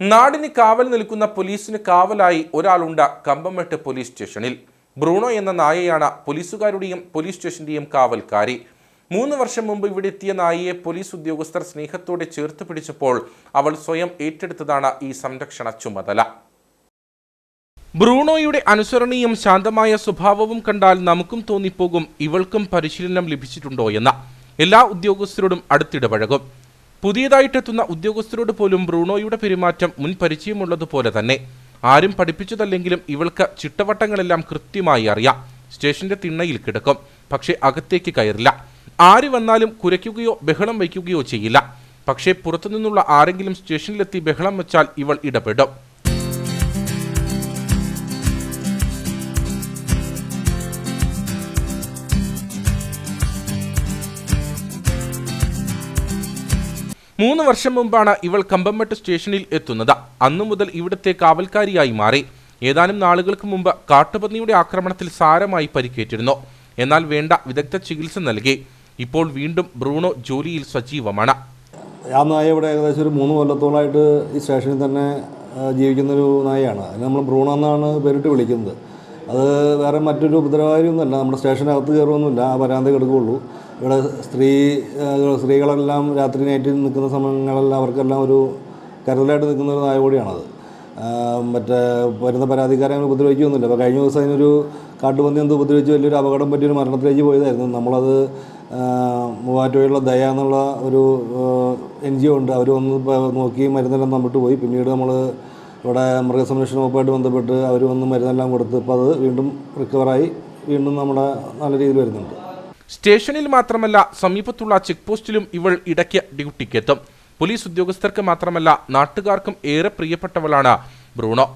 നാടിന് കാവൽ നിൽക്കുന്ന പോലീസിന് കാവലായി ഒരാളുണ്ട് കമ്പമെട്ട് പോലീസ് സ്റ്റേഷനിൽ. ബ്രൂണോ എന്ന നായയാണ് പോലീസുകാരുടെയും പോലീസ് സ്റ്റേഷന്റെയും കാവൽക്കാരി. മൂന്ന് വർഷം മുമ്പ് ഇവിടെ എത്തിയ നായയെ പോലീസ് ഉദ്യോഗസ്ഥർ സ്നേഹത്തോടെ ചേർത്ത് പിടിച്ചപ്പോൾ അവൾ സ്വയം ഏറ്റെടുത്തതാണ് ഈ സംരക്ഷണ ചുമതല. ബ്രൂണോയുടെ അനുസരണീയം ശാന്തമായ സ്വഭാവവും കണ്ടാൽ നമുക്കും തോന്നിപ്പോകും ഇവൾക്കും പരിശീലനം ലഭിച്ചിട്ടുണ്ടോ എന്ന്. എല്ലാ ഉദ്യോഗസ്ഥരോടും അടുത്തിടപഴകും. പുതിയതായിട്ടെത്തുന്ന ഉദ്യോഗസ്ഥരോട് പോലും ബ്രൂണോയുടെ പെരുമാറ്റം മുൻ പരിചയമുള്ളതുപോലെ തന്നെ. ആരും പഠിപ്പിച്ചതല്ലെങ്കിലും ഇവൾക്ക് ചിട്ടവട്ടങ്ങളെല്ലാം കൃത്യമായി അറിയാം. സ്റ്റേഷന്റെ തിണ്ണയിൽ കിടക്കും. പക്ഷേ അകത്തേക്ക് കയറില്ല. ആര് വന്നാലും കുരയ്ക്കുകയോ ബഹളം വയ്ക്കുകയോ ചെയ്യില്ല. പക്ഷേ പുറത്തുനിന്നുള്ള ആരെങ്കിലും സ്റ്റേഷനിലെത്തി ബഹളം വെച്ചാൽ ഇവൾ ഇടപെടും. മൂന്ന് വർഷം മുമ്പാണ് ഇവൾ കമ്പംമെട്ട് സ്റ്റേഷനിൽ എത്തുന്നത്. അന്നു മുതൽ ഇവിടുത്തെ കാവൽക്കാരിയായി മാറി. ഏതാനും നാളുകൾക്ക് മുമ്പ് കാട്ടുപന്നിയുടെ ആക്രമണത്തിൽ സാരമായി പരിക്കേറ്റിരുന്നു. എന്നാൽ വേണ്ട വിദഗ്ധ ചികിത്സ നൽകി. ഇപ്പോൾ വീണ്ടും ബ്രൂണോ ജോലിയിൽ സജീവമാണ്. നായ ഇവിടെ ഏകദേശം ഒരു മൂന്ന് കൊല്ലത്തോളമായിട്ട് ഈ സ്റ്റേഷനിൽ തന്നെ ജീവിക്കുന്ന ജീവിക്കുന്നൊരു നായയാണ്. അതിന് നമ്മൾ ബ്രൂണോ എന്നാണ് പേരിട്ട് വിളിക്കുന്നത്. അത് വേറെ മറ്റൊരു ഉപദ്രവകാരിയൊന്നുമല്ല നമ്മുടെ സ്റ്റേഷനകത്ത് കയറുമൊന്നുമില്ല. ആ വരാന്ത കിടക്കുകയുള്ളൂ. ഇവിടെ സ്ത്രീ സ്ത്രീകളെല്ലാം രാത്രി നൈറ്റിൽ നിൽക്കുന്ന സമയങ്ങളെല്ലാം അവർക്കെല്ലാം ഒരു കരുതലായിട്ട് നിൽക്കുന്ന ഒരു നായ കൂടിയാണത് മറ്റേ വരുന്ന പരാതിക്കാരെ അങ്ങനെ ഉപദ്രവിക്കുകയൊന്നുമില്ല. അപ്പോൾ കഴിഞ്ഞ ദിവസം അതിനൊരു കാട്ടുപന്നി എന്ത് ഉപദ്രവിച്ച് വലിയൊരു അപകടം പറ്റിയൊരു മരണത്തിലേക്ക് പോയതായിരുന്നു. നമ്മളത് മൂവാറ്റുപുഴയുള്ള ദയ എന്നുള്ള ഒരു എൻ ജി ഒ ഉണ്ട്. അവർ ഒന്ന് നോക്കി മരുന്നെല്ലാം നമ്മിട്ട് പോയി. പിന്നീട് നമ്മൾ ഇവിടെ മൃഗസംരക്ഷണ വകുപ്പായിട്ട് ബന്ധപ്പെട്ട് അവർ വന്ന് മരുന്നെല്ലാം കൊടുത്ത് ഇപ്പോൾ അത് വീണ്ടും റിക്കവറായി വീണ്ടും നമ്മുടെ നല്ല രീതിയിൽ വരുന്നുണ്ട്. സ്റ്റേഷനിൽ മാത്രമല്ല സമീപത്തുള്ള ചെക്ക് പോസ്റ്റിലും ഇവൾ ഇടയ്ക്ക് ഡ്യൂട്ടിക്കെത്തും പോലീസ് ഉദ്യോഗസ്ഥർക്ക് മാത്രമല്ല നാട്ടുകാർക്കും ഏറെ പ്രിയപ്പെട്ടവളാണ് ബ്രൂണോ.